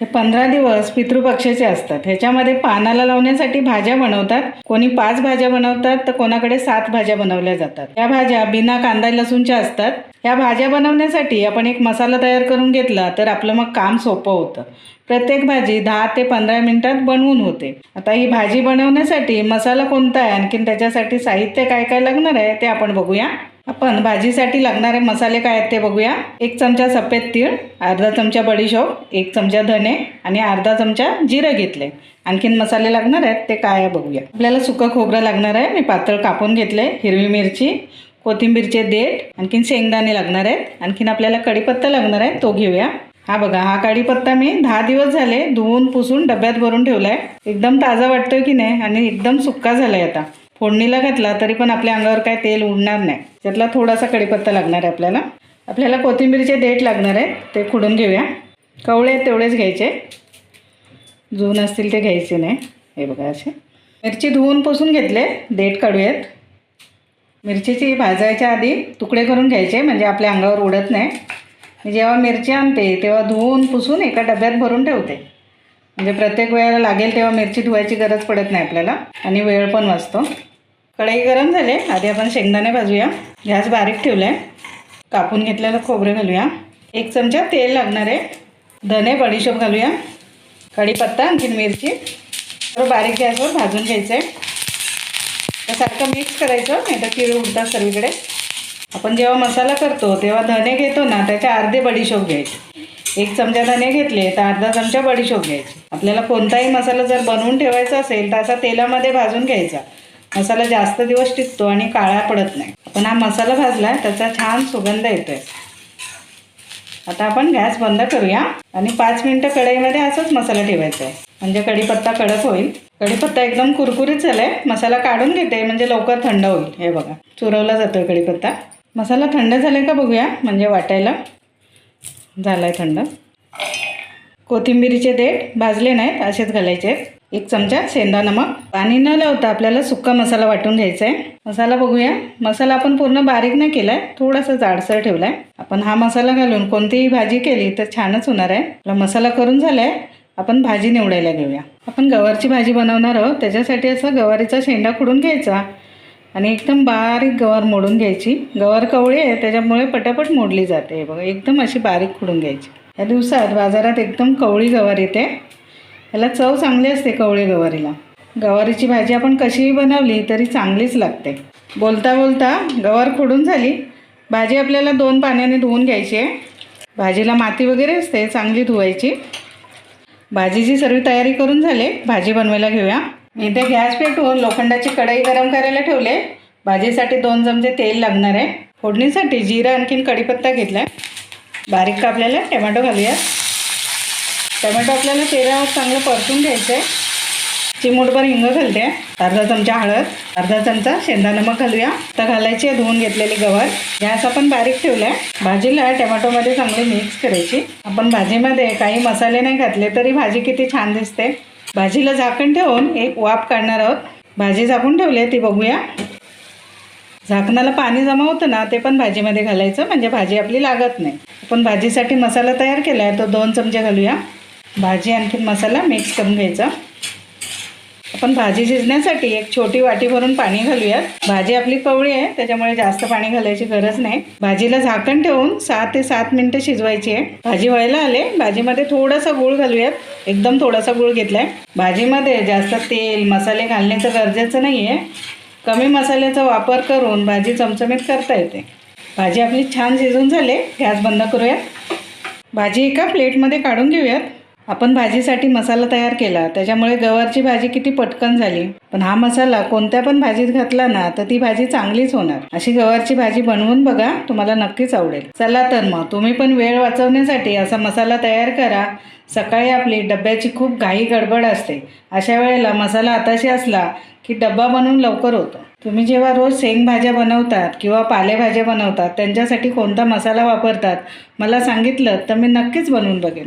हे पंधरा दिवस पितृपक्षाचे असतात. ह्याच्यामध्ये पानाला लावण्यासाठी भाज्या बनवतात. कोणी पाच भाज्या बनवतात तर कोणाकडे सात भाज्या बनवल्या जातात. या भाज्या बिना कांदा लसूणच्या असतात. या भाज्या बनवण्यासाठी आपण एक मसाला तयार करून घेतला तर आपलं मग काम सोपं होतं. प्रत्येक भाजी दहा ते पंधरा मिनिटात बनवून होते. आता ही भाजी बनवण्यासाठी मसाला कोणता आहे? आणखीन त्याच्यासाठी साहित्य काय काय लागणार आहे ते आपण बघूया. आपण भाजीसाठी लागणारे मसाले काय आहेत ते बघूया. एक चमचा सफेद तीळ अर्धा चमचा बडीशोप एक चमचा धने आणि अर्धा चमचा जिरं घेतले. आणखीन मसाले लागणार आहेत ते काय आहे बघूया. आपल्याला सुकं खोबरं लागणार आहे. मी पातळ कापून घेतले. हिरवी मिरची कोथिंबीरचे देठ आणखीन शेंगदाणे लागणार आहेत. आणखीन आपल्याला कढीपत्ता लागणार आहे तो घेऊया. हा बघा हा कढीपत्ता मी दहा दिवस झाले धुवून पुसून डब्यात भरून ठेवला आहे एकदम ताजा वाटतोय की नाही आणि एकदम सुक्का झाला आहे आता. फोडणीला घातला तरी पण आपल्या अंगावर काय तेल उडणार नाही. त्यातला थोडासा कढीपत्ता लागणार आहे आपल्याला. आपल्याला कोथिंबीरचे देठ लागणार आहे ते खुडून घेऊया. कवळे आहेत तेवढेच घ्यायचे. जून असतील ते घ्यायचे नाही. हे बघा असे. मिरची धुवून पुसून घेतले देठ काढूयात. मिरचीची भाजायच्या आधी तुकडे करून घ्यायचे म्हणजे आपल्या अंगावर उडत नाही. मी जेव्हा मिरची आणते तेव्हा धुवून पुसून एका डब्यात भरून ठेवते. म्हणजे प्रत्येक वेळेला लागेल तेव्हा मिरची धुवायची गरज पडत नाही आपल्याला. आणि वेळ पण वाचतो. कढई गरम झाले. आधी आपण शेंगदाणे भाजूया. गॅस बारीक ठेवला आहे कापून घेतलेलं खोबरं घालूया. एक चमचा तेल लागणार आहे. धने बडीशोप घालूया. कढीपत्ता आणखीन मिरची. तर बारीक गॅसवर भाजून घ्यायचं आहे तर सारखं मिक्स करायचं नाही तर किळ उडतात सर्वीकडे आपण जेव्हा मसाला करतो तेव्हा धने घेतो ना त्याच्या अर्धे बडीशोप घ्यायचे. एक चमचा धने घेतले तर अर्धा चमचा बडीशोप घ्यायची. आपल्याला कोणताही मसाला जर बनवून ठेवायचा असेल तर असा तेलामध्ये भाजून घ्यायचा. मसाला जास्त दिवस टिकतो आणि काळा पडत नाही. आपण हा मसाला भाजला त्याचा छान सुगंध येतोय. आता आपण गॅस बंद करूया आणि पाच मिनटं कढईमध्ये असंच मसाला ठेवायचा आहे. म्हणजे कढीपत्ता कडक होईल. कढीपत्ता एकदम कुरकुरीत झालाय. मसाला काढून घेते म्हणजे लवकर थंड होईल. हे बघा चुरवला जातोय कढीपत्ता. मसाला थंड झालाय का बघूया म्हणजे वाटायला. झालाय थंड. कोथिंबिरीचे देठ भाजले नाहीत असेच घालायचे. आहेत. एक चमचा सेंदा नमक. पाणी न लावता आपल्याला सुक्का मसाला वाटून घ्यायचा आहे मसाला बघूया. मसाला आपण पूर्ण बारीक नाही केलाय थोडासा जाडसर ठेवलाय. आपण हा मसाला घालून कोणतीही भाजी केली तर छानच होणार आहे. आपला मसाला करून झालाय आपण भाजी निवडायला घेऊया. आपण गवारची भाजी बनवणार आहोत त्याच्यासाठी असा गवारीचा शेंडा खुडून घ्यायचा. आणि एकदम बारीक गवार मोडून घ्यायची. गवार कवळी आहे त्याच्यामुळे पटापट मोडली जाते. बघा एकदम अशी बारीक खुडून घ्यायची. या दिवसात बाजारात एकदम कवळी गवार येते. याला चव चांगली असते कवळी गवारीला. गवारीची भाजी आपण कशीही बनवली तरी चांगलीच लागते. बोलता बोलता गवार खोडून झाली. भाजी आपल्याला दोन पाण्याने धुवून घ्यायची आहे. भाजीला माती वगैरे असते चांगली धुवायची. भाजीची सर्व तयारी करून झाले. भाजी बनवायला घेऊया. मी इथे गॅस पेटवून लोखंडाची कढई गरम करायला ठेवले. भाजीसाठी दोन चमचे तेल लागणार आहे. फोडणीसाठी जिरा आणखीन कढीपत्ता घेतला बारीक कापलेला टोमॅटो घालूया टमॅटो आपल्याला तेलावर चांगलं परतून घ्यायचं आहे चिमूटभर हिंग घालते. अर्धा चमचा हळद अर्धा चमचा शेंदा नमक घालूया. तर घालायची आहे धुवून घेतलेली गवत गॅस आपण बारीक ठेवलाय. भाजीला टोमॅटोमध्ये चांगली मिक्स करायची. आपण भाजीमध्ये काही मसाले नाही घातले तरी भाजी किती छान दिसते. भाजीला झाकण ठेवून एक वाफ काढणार आहोत. भाजी झाकून ठेवली आहे ती बघूया. झाकणाला पाणी जमा होतं ना ते पण भाजीमध्ये घालायचं म्हणजे भाजी आपली लागत नाही. आपण भाजीसाठी मसाला तयार केला आहे तो दोन चमचे घालूया. भाजी आणखीन मसाला मिक्स करून घ्यायचा. आपण भाजी शिजण्यासाठी एक छोटी वाटी भरून पाणी घालूयात. भाजी आपली कवळी आहे त्याच्यामुळे जास्त पाणी घालायची गरज नाही. भाजीला झाकण ठेवून सहा ते सात मिनिटं शिजवायची आहे. भाजी व्हायला आले भाजीमध्ये थोडासा गूळ घालूयात. एकदम थोडासा गूळ घेतलाय. भाजीमध्ये जास्त तेल मसाले घालण्याचं गरजेचं नाही आहे कमी मसाल्याचा वापर करून भाजी चमचमीत करता येते. भाजी आपली छान शिजून झाले गॅस बंद करूयात. भाजी एका प्लेटमध्ये काढून घेऊयात. आपण भाजीसाठी मसाला तयार केला त्याच्यामुळे गवारची भाजी किती पटकन झाली. पण हा मसाला कोणत्या पण भाजीत घातला ना तर ती भाजी चांगलीच होणार. अशी गवारची भाजी बनवून बघा तुम्हाला नक्कीच आवडेल. चला तर मग तुम्ही पण वेळ वाचवण्यासाठी असा मसाला तयार करा. सकाळी आपली डब्याची खूप घाई गडबड असते. अशा वेळेला मसाला आताशी असला की डब्बा बनवून लवकर होतो. तुम्ही जेव्हा रोज शेंगभाज्या बनवतात किंवा पालेभाज्या बनवतात त्यांच्यासाठी कोणता मसाला वापरतात मला सांगितलं तर मी नक्कीच बनवून बघेन.